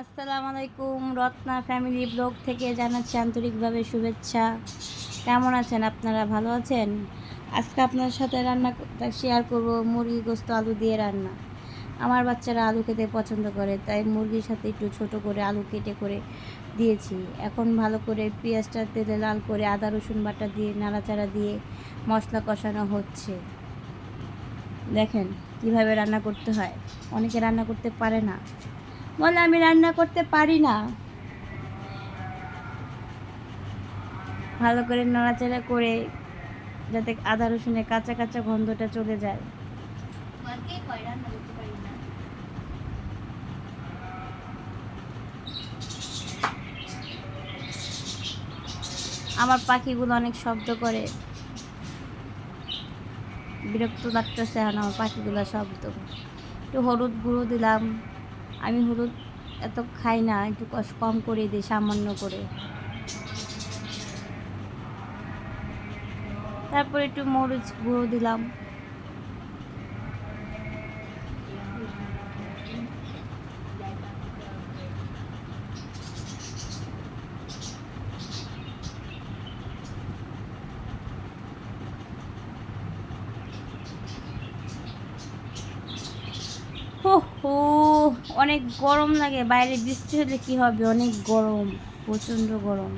আসসালামু আলাইকুম, Ratna family blog থেকে জানাচ্ছি আন্তরিকভাবে শুভেচ্ছা। কেমন আছেন আপনারা? ভালো আছেন? আজকে আপনার সাথে রান্না শেয়ার করব মুরগি গোস্ত আলু দিয়ে রান্না। আমার বাচ্চারা আলু খেতে পছন্দ করে, তাই মুরগির সাথে একটু ছোট করে আলু কেটে করে দিয়েছি। এখন ভালো করে পেঁয়াজটা তেলে লাল করে আদা, রসুন বাটা দিয়ে নাড়াচাড়া দিয়ে মশলা কষানো হচ্ছে। দেখেন কীভাবে রান্না করতে হয়। অনেকে রান্না করতে পারে না। বলে আমি রান্না করতে পারি না। ভালো করে নাড়াচাড়া করে যাতে আদা রসুনের কাঁচা কাঁচা গন্ধটা চলে যায়। আমার পাখিগুলো অনেক শব্দ করে। বিরক্ত লাগতেছে এখন আমার পাখিগুলো শব্দ। একটু হলুদ গুঁড়ো দিলাম। আমি হলুদ এত খাই না, একটু কম করে দিই, সামান্য করে। তারপর একটু মরিচ গুঁড়ো দিলাম। হো হো। অনেক গরম লাগে, বাইরে বৃষ্টি হলে কি হবে? অনেক গরম, প্রচণ্ড গরম।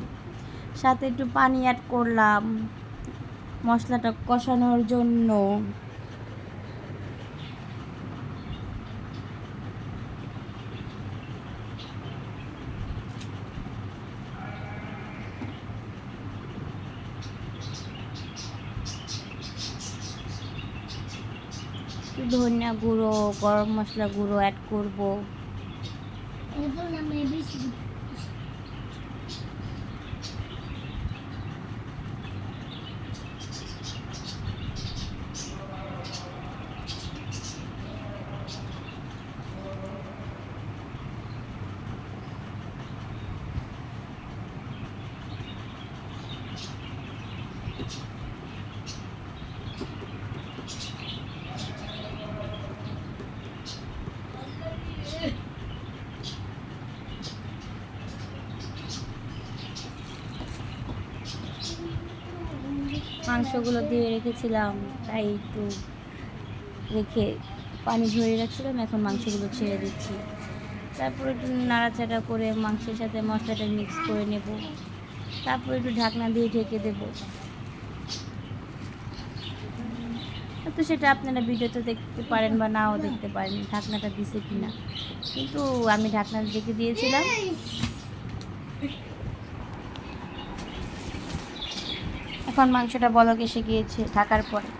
সাথে একটু পানি অ্যাড করলাম, মশলাটা কষানোর জন্য। ধনিয়া গুঁড়ো গরম মশলা গুঁড়ো অ্যাড করব। মাংসগুলো দিয়ে রেখেছিলাম, তাই একটু রেখে পানি ঝরিয়ে রাখছিলাম, এখন মাংসগুলো ছেড়ে দিচ্ছি। তারপর একটু নাড়াচাড়া করে মাংসের সাথে মশলাটা মিক্স করে নেব। তারপর একটু ঢাকনা দিয়ে ঢেকে দেব। তো সেটা আপনারা ভিডিওতে দেখতে পারেন বা নাও দেখতে পারেন, ঢাকনাটা দিছে কিনা। কিন্তু আমি ঢাকনা ঢেকে দিয়েছিলাম। এখন মাংসটা বলক এসে গিয়েছে ঢাকার পরে।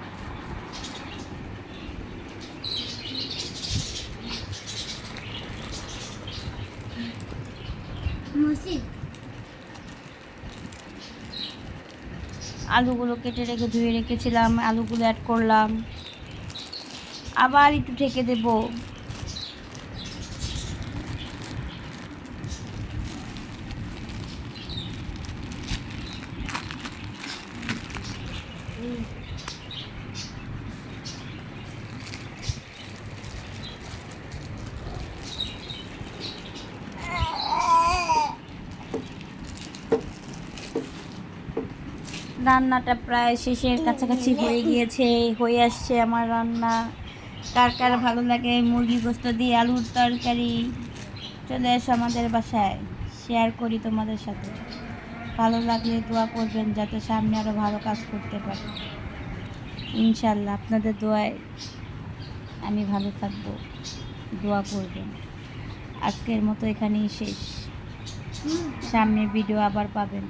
আলুগুলো কেটে রেখে ধুয়ে রেখেছিলাম আলুগুলো অ্যাড করলাম। আবার একটু ঢেকে দেব। রান্নাটা প্রায় শেষের কাছাকাছি হয়ে গিয়েছে, হয়ে আসছে আমার রান্না। কার কার ভালো লাগে? মুরগি গোস্ত দিয়ে আলুর তরকারি। চলে এসো আমাদের বাসায়। শেয়ার করি তোমাদের সাথে। ভালো লাগলে দোয়া করবেন যাতে সামনে আরও ভালো কাজ করতে পারি। ইনশাল্লাহ আপনাদের দোয়ায় আমি ভালো থাকব। দোয়া করবেন। আজকের মতো এখানেই শেষ। সামনে ভিডিও আবার পাবেন।